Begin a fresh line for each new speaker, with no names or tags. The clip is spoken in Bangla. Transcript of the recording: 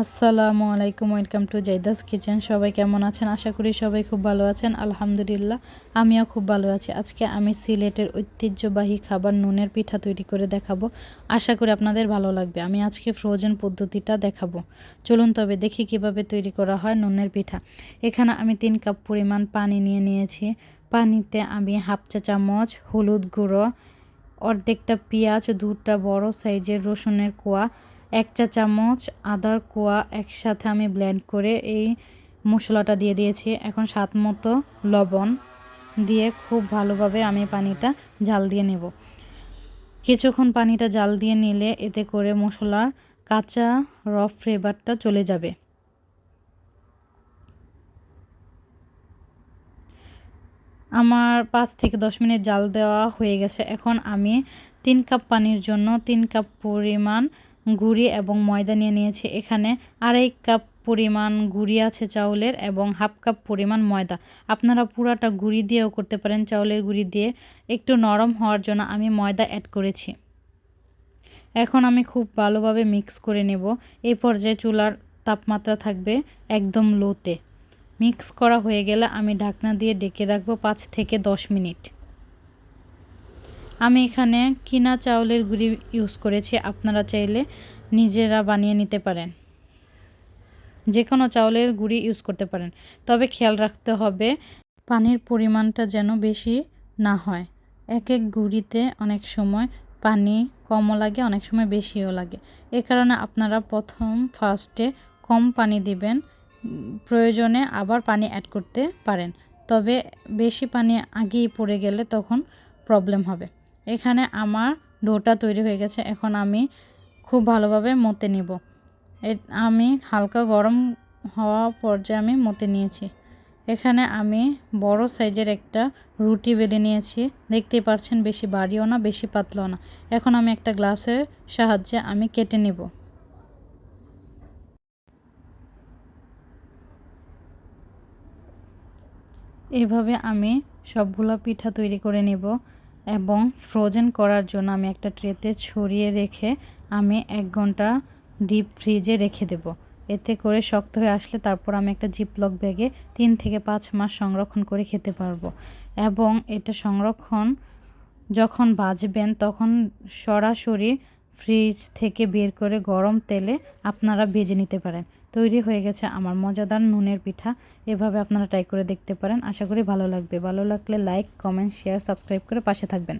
আসসালামু আলাইকুম, ওয়েলকাম টু জাইদাস কিচেন। সবাই কেমন আছেন? আশা করি সবাই খুব ভালো আছেন। আলহামদুলিল্লাহ, আমিও খুব ভালো আছি। আজকে আমি সিলেটের ঐতিহ্যবাহী খাবার নুনের পিঠা তৈরি করে দেখাবো। আশা করি আপনাদের ভালো লাগবে। আমি আজকে ফ্রোজেন পদ্ধতিটা দেখাবো। চলুন তবে দেখি কীভাবে তৈরি করা হয় নুনের পিঠা। এখানে আমি তিন কাপ পরিমাণ পানি নিয়ে নিয়েছি। পানিতে আমি হাফ চা চামচ হলুদ গুঁড়ো, অর্ধেকটা পেঁয়াজ, দুটা বড় সাইজের রসুনের কোয়া এক চা চামচ, আদার কোয়া একসাথে আমি ব্লেন্ড করে এই মশলাটা দিয়ে দিয়েছি। এখন স্বাদ মতো লবণ দিয়ে খুব ভালোভাবে আমি পানিটা জাল দিয়ে নেব। কিছুক্ষণ পানিটা জাল দিয়ে নিলে এতে করে মশলার কাঁচা রফ ফ্লেভারটা চলে যাবে। আমার পাঁচ থেকে দশ মিনিট জাল দেওয়া হয়ে গেছে। এখন আমি তিন কাপ পানির জন্য তিন কাপ পরিমাণ গুঁড়ি এবং ময়দা নিয়ে নিয়েছি। এখানে আড়াই কাপ পরিমাণ গুঁড়ি আছে চাউলের এবং হাফ কাপ পরিমাণ ময়দা। আপনারা পুরাটা গুঁড়ি দিয়েও করতে পারেন, চাউলের গুঁড়ি দিয়ে একটু নরম হওয়ার জন্য আমি ময়দা অ্যাড করেছি। এখন আমি খুব ভালোভাবে মিক্স করে নেব। এই পর্যায়ে চুলার তাপমাত্রা থাকবে একদম লোতে মিক্স করা হয়ে গেলে আমি ঢাকনা দিয়ে ডেকে রাখব পাঁচ থেকে দশ মিনিট। আমি এখানে কিনা চাউলের গুঁড়ি ইউজ করেছি। আপনারা চাইলে নিজেরা বানিয়ে নিতে পারেন। যে কোনো চাউলের গুঁড়ি ইউজ করতে পারেন। তবে খেয়াল রাখতে হবে, পানির পরিমাণটা যেন বেশি না হয়। এক এক গুঁড়িতে অনেক সময় পানি কমও লাগে, অনেক সময় বেশিও লাগে। এ কারণে আপনারা প্রথম ফার্স্টে কম পানি দিবেন। প্রয়োজনে আবার পানি অ্যাড করতে পারেন। তবে বেশি পানি আগেই পড়ে গেলে তখন প্রবলেম হবে। এখানে আমার ডোটা তৈরি হয়ে গেছে। এখন আমি খুব ভালোভাবে মতে নিব। আমি হালকা গরম হওয়া পর্যায়ে আমি মতে নিয়েছি। এখানে আমি বড় সাইজের একটা রুটি বেলে নিয়েছি। দেখতেই পাচ্ছেন বেশি বাড়িও না, বেশি পাতলাও না। এখন আমি একটা গ্লাসের সাহায্যে আমি কেটে নেব। এভাবে আমি সবগুলো পিঠা তৈরি করে নেব। এবং ফ্রোজেন করার জন্য আমি একটা ট্রেতে ছড়িয়ে রেখে আমি এক ঘণ্টা ডিপ ফ্রিজে রেখে দেব। এতে করে শক্ত হয়ে আসলে তারপর আমি একটা জিপলক ব্যাগে তিন থেকে পাঁচ মাস সংরক্ষণ করে খেতে পারব। এবং এটা সংরক্ষণ যখন বাজবেন তখন সরাসরি ফ্রিজ থেকে বের করে গরম তেলে আপনারা ভেজে নিতে পারেন। তৈরি হয়ে গেছে আমার মজাদার নুনের পিঠা। এভাবে আপনারা ট্রাই করে দেখতে পারেন। আশা করি ভালো লাগবে। ভালো লাগলে লাইক কমেন্ট শেয়ার সাবস্ক্রাইব করে পাশে থাকবেন।